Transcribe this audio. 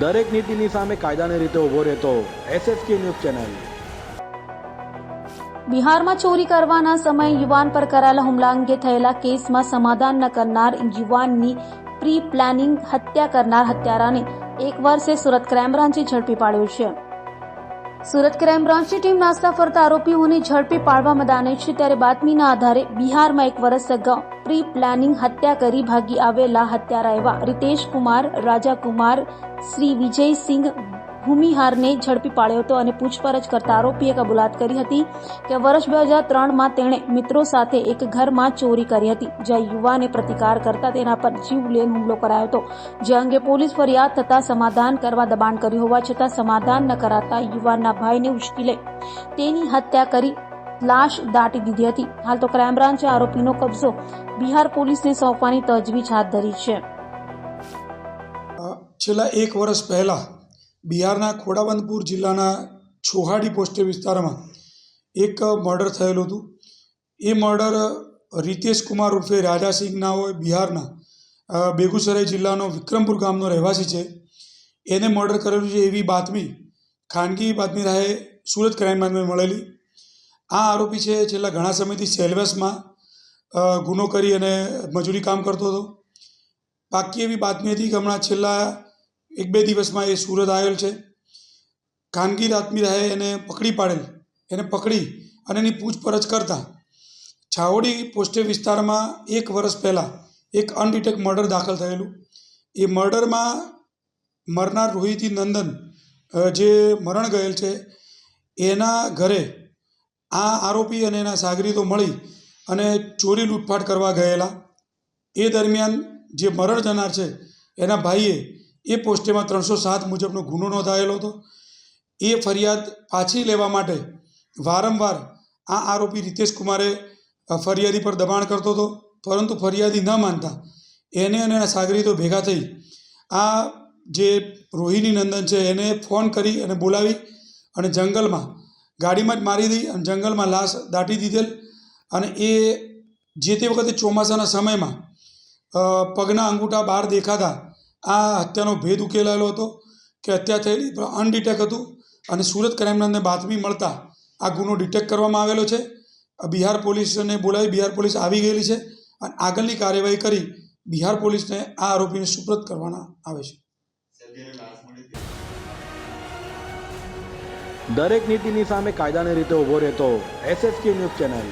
દરેક નીતિની સામે કાયદાની રીતે ઊભો રહેતો એસએસકે ન્યૂઝ ચેનલ. બિહારમાં ચોરી કરવાના સમયે યુવાન પર કરાયેલા હુમલા અંગે થયેલા કેસમાં સમાધાન ન કરનાર યુવાનની પ્રી પ્લાનિંગ હત્યા કરનાર હત્યારાને એક વર્ષે સુરત ક્રાઇમ બ્રાન્ચે ઝડપી પાડ્યો છે. સુરત ક્રાઇમ બ્રાન્ચની ટીમ નાસ્તા ફરતા આરોપીઓને ઝડપી પાડવા મદાને છે ત્યારે બાતમીના આધારે બિહારમાં એક વર્ષ અગાઉ પ્રી પ્લાનિંગ હત્યા કરી ભાગી આવેલા હત્યારા એવા રિતેશ કુમાર રાજા કુમાર શ્રી વિજયસિંહ ભૂમિહારને ઝડપી પાડ્યો હતો અને પૂછપરછ કરતા આરોપીએ કબૂલાત કરી હતી કે વર્ષ બે હજાર ત્રણમાં તેણે મિત્રો સાથે એક ઘરમાં ચોરી કરી હતી, જ્યાં યુવાને પ્રતિકાર કરતા તેના પર જીવલેણ હુમલો કરાયો હતો. જે અંગે પોલીસ ફરિયાદ થતાં સમાધાન કરવા દબાણ કર્યું હોવા છતાં સમાધાન ન કરાતા યુવાનના ભાઈને ઉશ્કેલે તેની હત્યા કરી લાશ દાટી દીધી હતી. હાલ તો ક્રાઇમ બ્રાન્ચે આરોપીનો કબજો બિહાર પોલીસને સોંપવાની તજવીજ હાથ ધરી છે. છેલ્લા એક વર્ષ પહેલાં બિહારના ખોડાબંદપુર જિલ્લાના છોહાડી પોસ્ટે વિસ્તારમાં એક મર્ડર થયેલું હતું. એ મર્ડર રીતેશ કુમાર ઉર્ફે રાજાસિંહના હોય, બિહારના બેગુસરાય જિલ્લાનો વિક્રમપુર ગામનો રહેવાસી છે. એને મર્ડર કરેલું છે એવી બાતમી ખાનગી બાતમી રાહે સુરત ક્રાઇમ બ્રાન્ચમાં મળેલી. આ આરોપી છે છેલ્લા ઘણા સમયથી સેલ્વેસમાં ગુનો કરી અને મજૂરી કામ કરતો હતો. બાકી એવી બાતમી હતી કે હમણાં છેલ્લા એક બે દિવસમાં એ સુરત આવેલ છે. ખાનગી બાતમી રહે, એને પકડી પાડેલ. એને પકડી અને એની પૂછપરછ કરતાં છાવડી પોસ્ટે વિસ્તારમાં એક વર્ષ પહેલાં એક અનડિટેક મર્ડર દાખલ થયેલું. એ મર્ડરમાં મરનાર રોહિતી નંદન જે મરણ ગયેલ છે, એના ઘરે આ આરોપી અને એના સાગરીતો મળી અને ચોરી લૂંટફાટ કરવા ગયેલા. એ દરમિયાન જે મરણ જનાર છે, એના ભાઈએ એ પોસ્ટેમાં ત્રણસો સાત મુજબનો ગુનો નોંધાયેલો હતો. એ ફરિયાદ પાછી લેવા માટે વારંવાર આ આરોપી રીતેશ કુમારે ફરિયાદી પર દબાણ કરતો હતો, પરંતુ ફરિયાદી ન માનતા એને અને એના સાગરીતો ભેગા થઈ. આ જે રોહિણી નંદન છે એને ફોન કરી અને બોલાવી અને જંગલમાં ગાડીમાં જ મારી દઈ અને જંગલમાં લાશ દાટી દીધેલ અને એ જે તે વખતે ચોમાસાના સમયમાં પગના અંગૂઠા બહાર દેખાતા આ હત્યાનો ભેદ ઉકેલાયેલો હતો કે હત્યા થયેલી અનડિટેક હતું અને સુરત ક્રાઇમ બ્રાન્ચને બાતમી મળતા આ ગુનો ડિટેક્ટ કરવામાં આવેલો છે. બિહાર પોલીસને બોલાવી બિહાર પોલીસ આવી ગયેલી છે અને આગળની કાર્યવાહી કરી બિહાર પોલીસને આ આરોપીને સુપ્રત કરવાના આવે છે. દરેક નીતિની સામે કાયદાની રીતે ઊભો રહેતો એસએસકે ન્યૂઝ ચેનલ.